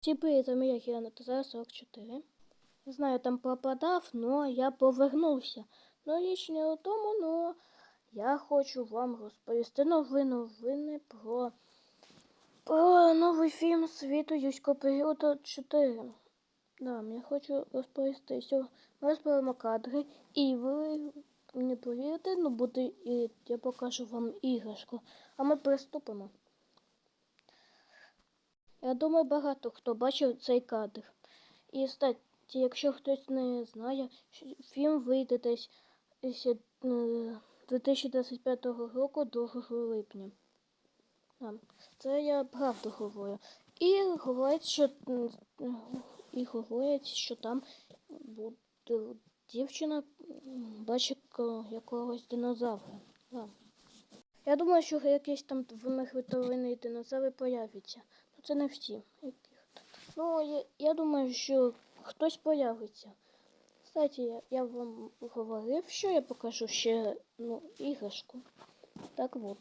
Всі привіт, з вами я Хіана Тазар 44. Не знаю, там пропадав, но я повернувся. Ну, річ не у тому, но я хочу вам розповісти нові новини про, про новий фільм світу юського періоду 4. Да, я хочу розповісти, ми розберемо кадри, і ви не повірите, ну буде, і я покажу вам іграшку. А ми приступимо. Я думаю, багато хто бачив цей кадр. І кстати, якщо хтось не знає, фільм вийде десь десь, е, 2025 року 2 липня. Це я правду говорю. І говорять, що і говорять, що там буде дівчина бачить якогось динозавра. Я думаю, що якийсь там вимихвитовинний динозавр появиться. Ну, це не всі. Ну, я, я думаю, що хтось появиться. Кстати, я, я вам говорив, що я покажу ще ну, іграшку. Так от.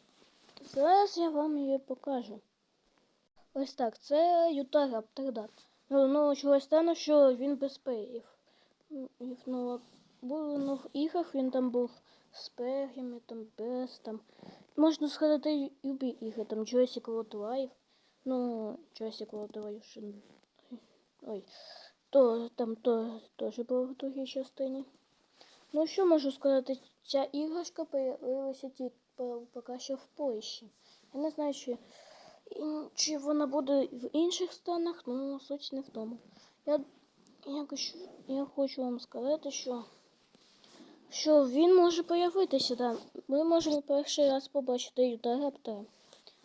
Зараз я вам її покажу. Ось так, це Ютараптор, да. Ну, ну чогось стане, що він без пер'їв. Ну, і, Ну, в іграх він там був з пер'ями, там без там. Можна сказати, любі ігри, там World Live. Ну, World Live ще... Ой, то там то, теж було в другій частині. Ну, що можу сказати, ця іграшка появилася тільки по- поки що в Польщі. Я не знаю, чи, чи вона буде в інших странах, ну суть не в тому. Я, якось, я хочу вам сказати, що, що він може появитися. Да. Ми можемо перший раз побачити Ютараптора.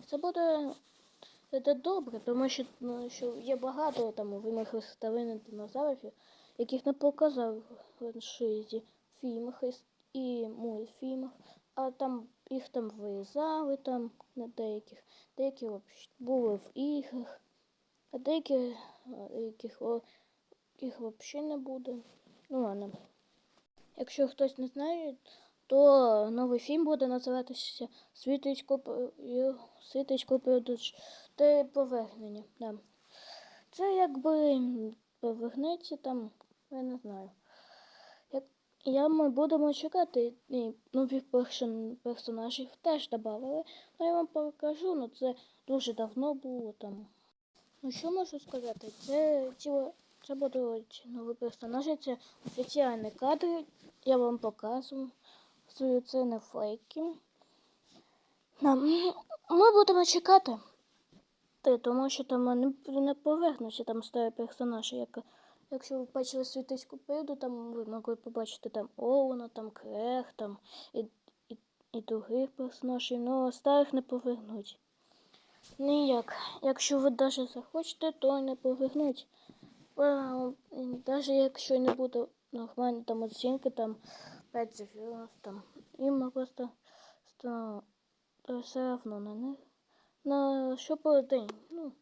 Це буде це добре, тому що, ну, що є багато там вимерлих старинних динозаврів, яких не показав в франшизі, фільмах і, мультфільмах, а там їх там вирізали там на деяких, деякі були в іграх, а деякі, а деяких, їх взагалі не буде. Ну ладно. Якщо хтось не знає, то новий фільм буде називатися Світочко Світочко те повернення. Да. Це якби повернеться там, я не знаю. Як, я, ми будемо чекати, і нових персонажів теж додали. Ну, я вам покажу, ну це дуже давно було там. Ну що можу сказати? Це, ці, це будуть нові персонажі, це офіціальні кадри. Я вам показую. Це не фейки. Ми будемо чекати. Ти, тому що там не, повернуться там старі персонажі. Як, якщо ви бачили світиську прийду, там ви могли побачити там Оуна, там Крех, там і, і, і других персонажів, ну старих не повернуть. Ніяк. Якщо ви навіть захочете, то не повернуть. Навіть якщо не буде нормальні там оцінки, там 5 зв'язок, там їм просто ста- все одно на них. На що день? Ну,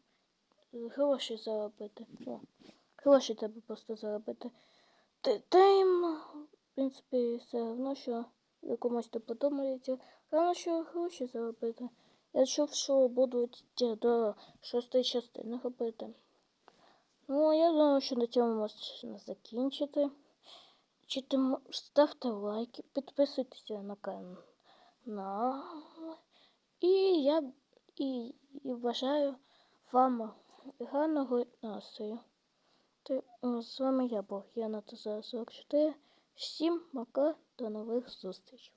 гроші заробити. Ну, гроші треба просто заробити. Та, в принципі, все одно, що якомусь то подумається. Головне, що гроші заробити. Я чув, що будуть до шостої частини робити. Ну, я думаю, що на цьому можна закінчити. Ставте лайки, підписуйтеся на канал. І я і, і бажаю вам гарного настрою. З вами я був Яна Тазар 44. Всім пока, до нових зустрічей.